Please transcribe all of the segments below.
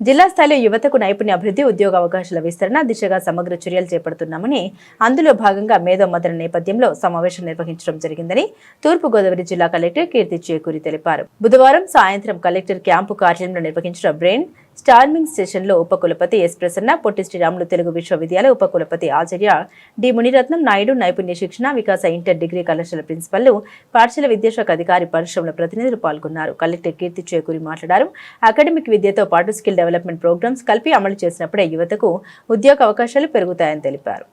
జిల్లా స్థాయిలో యువతకు నైపుణ్య అభివృద్ధి ఉద్యోగ అవకాశాల విస్తరణ దిశగా సమగ్ర చర్యలు చేపడుతున్నామని అందులో భాగంగా మేధోమదన నేపథ్యంలో సమావేశం నిర్వహించడం జరిగిందని తూర్పుగోదావరి జిల్లా కలెక్టర్ కీర్తి చేకూరి తెలిపారు. బుధవారం సాయంత్రం కలెక్టర్ క్యాంపు కార్యాలయంలో నిర్వహించిన బ్రెయిన్ స్టార్మింగ్ స్టేషన్లో ఉపకులపతి ఎస్ ప్రసన్న పొట్టి శ్రీరాములు తెలుగు విశ్వవిద్యాలయ ఉపకులపతి ఆచార్య డి మునిరత్నం నాయుడు నైపుణ్య శిక్షణ వికాస ఇంటర్ డిగ్రీ కళాశాల ప్రిన్సిపల్ పాఠశాల విద్యాశాఖ అధికారి పరిశ్రమల ప్రతినిధులు పాల్గొన్నారు. కలెక్టర్ కీర్తి చేకూరి మాట్లాడారు. అకాడమిక్ విద్యతో పాటు స్కిల్ డెవలప్మెంట్ ప్రోగ్రామ్స్ కలిపి అమలు చేసినప్పుడే యువతకు ఉద్యోగ అవకాశాలు పెరుగుతాయని తెలిపారు.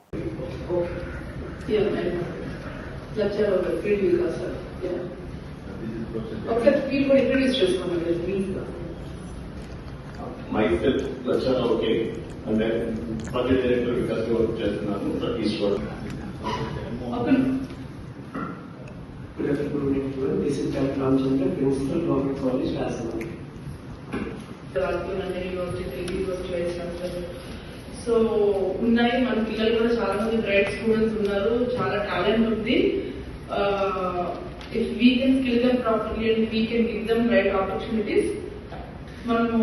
ఒకసారి ఫీల్డ్ కూడా ఇంట్రడ్యూస్ చేసుకోమని please myself, Lachana, okay, and then project director because you work just now, but he's working. Okay Good afternoon, everyone. This is Dr. Ramchandra, Principal, Government College, Rasamani. రాజకీయ university university vice chancellor so ఉన్నాయి మన పిల్లలు కూడా చాలా మంది bright students ఉన్నారు చాలా talent ఉంది if we can skill them properly and we can give them right opportunities మనము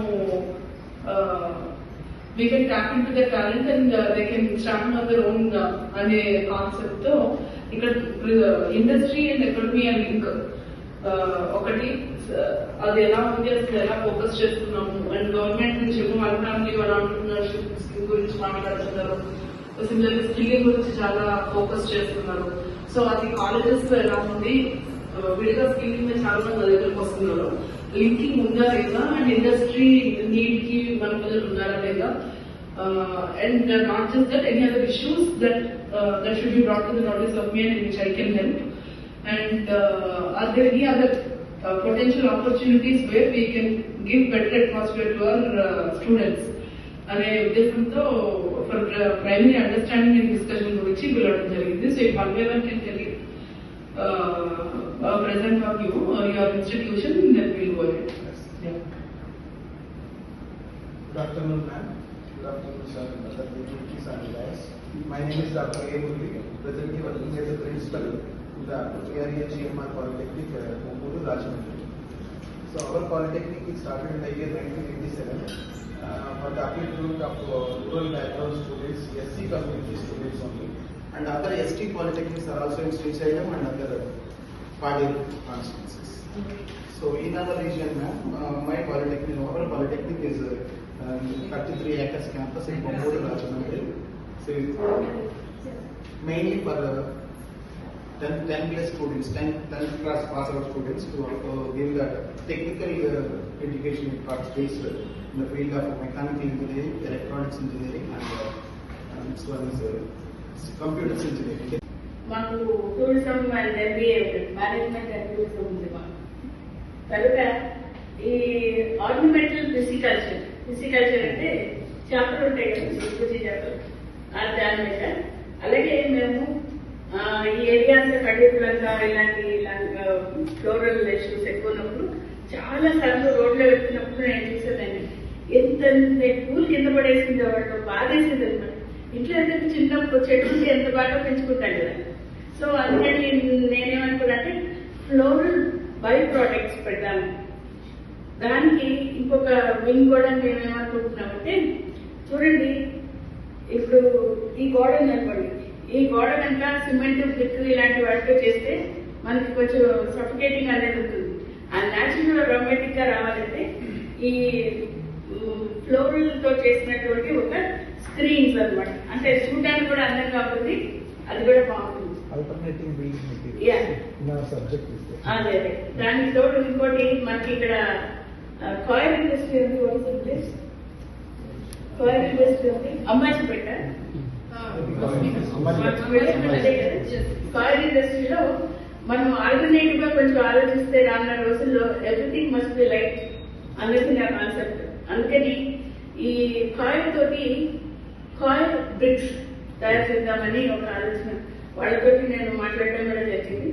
we can tap into the talent and they can start on their own అనే కాన్సెప్ట్తో ఇక్కడ industry and economy and link ఒకటి uh, అది ఎలా ఉంది అసలు ఎలా ఫోకస్ చేస్తున్నాము? అండ్ గవర్నమెంట్ నుంచి ఏమో one family one entrepreneurship scheme గురించి మాట్లాడుతున్నారు. సిమిలర్ స్కిల్లింగ్ గురించి చాలా ఫోకస్ చేస్తున్నారు. సో అది కాలేజెస్లో ఎలా ఉంది? Uh, విడిగా స్కిల్లింగ్ చాలా మంది దగ్గరకు వస్తున్నారు. లింకింగ్ ఉందా లేదా? అండ్ ఇండస్ట్రీ నీడ్కి మన పిల్లలు ఉన్నారా లేదా and not just that any other issues that that should be brought to the knowledge of me and which I can help and uh, are there any other uh, potential opportunities where we can give better atmosphere to our uh, students అనే ఉద్దేశంతో for primary understanding and discussion గురించి పిలవడం జరిగింది so if one by one can tell present of you your institution then will go Good afternoon, ma'am. Good afternoon, sir. Dr. Vijay and guys. My name is Dr. A. Murli, presently working as a principal in the area GMR Polytechnic, uh, Mumuru, Rajahmundry. So our polytechnic is started in the year 1987 uh, for the upliftment of uh, rural background students, SC community students only. And other ST polytechnics are also in Srisailam and other Padir constituencies. So in our region, ma'am, uh, my polytechnic, our polytechnic is uh, 33 acres campus in Bambur, Rajahmundry. So mainly for uh, 10, 10 plus students, 10, 10 class pass out students to uh, give that technical uh, education parts based in the field of mechanical engineering, electronics engineering and uh, and this one is uh, computers engineering. మాకు tourism and MBA management and tourism ఉంది మాకు కనుక ఈ ornamental ఫిజికల్చర్ ఫిజికల్చర్ అంటే చేపలు ఉంటాయి కదా కృషి చేపలు ఆ దాని మీద. అలాగే మేము ఈ ఏరియా అంతా కడిపులంగా ఇలాంటి ఇలాంటి ఫ్లోరల్ ఇష్యూస్ ఎక్కువ ఉన్నప్పుడు చాలా సార్లు రోడ్లో వెళ్తున్నప్పుడు నేను చూసేదాన్ని. ఎంత పూలు కింద పడేసింది వాళ్ళు బాధేసింది అనమాట. ఇంట్లో అయితే చిన్న చెట్టు ఎంత బాగా పెంచుకుంటాడు కదా. సో అందుకని నేనేమనుకున్నాను ఫ్లోరల్ బై ప్రోడక్ట్స్ పెడదాము దానికి ఇంకొక వింగ్ కూడా మేమేమనుకుంటున్నామంటే చూడండి ఇప్పుడు ఈ గోడ నిలబడి ఈ గోడ కనుక సిమెంట్ బ్రిక్ ఇలాంటి వాటితో చేస్తే మనకి కొంచెం సఫికేటింగ్ అనేది ఉంటుంది. ఆ న్యాచురల్ రొమాంటిక్గా రావాలంటే ఈ ఫ్లోరల్తో చేసినటువంటి ఒక స్క్రీన్స్ అన్నమాట. అంటే చూడడానికి కూడా అందంగా ఉంటుంది అది కూడా బాగుంటుంది. అదే దానికి తోడు ఇంకోటి మనకి ఇక్కడ కాయిల్ ఇండస్ట్రీ ఉంది what is this? Coil industry ఉంది అంబాజీపేట కాయిల్ ఇండస్ట్రీలో మనం ఆల్టర్నేటివ్గా కొంచెం ఆలోచిస్తే రానున్న రోజుల్లో ఎవ్రీథింగ్ మస్ట్ బి లైట్ అనేది నా కాన్సెప్ట్ అందుకని ఈ కాయిల్ తోటి కాయిల్ బ్రిక్స్ తయారు చేద్దామని ఒక ఆలోచన. వాళ్ళతోటి నేను మాట్లాడటం కూడా జరిగింది.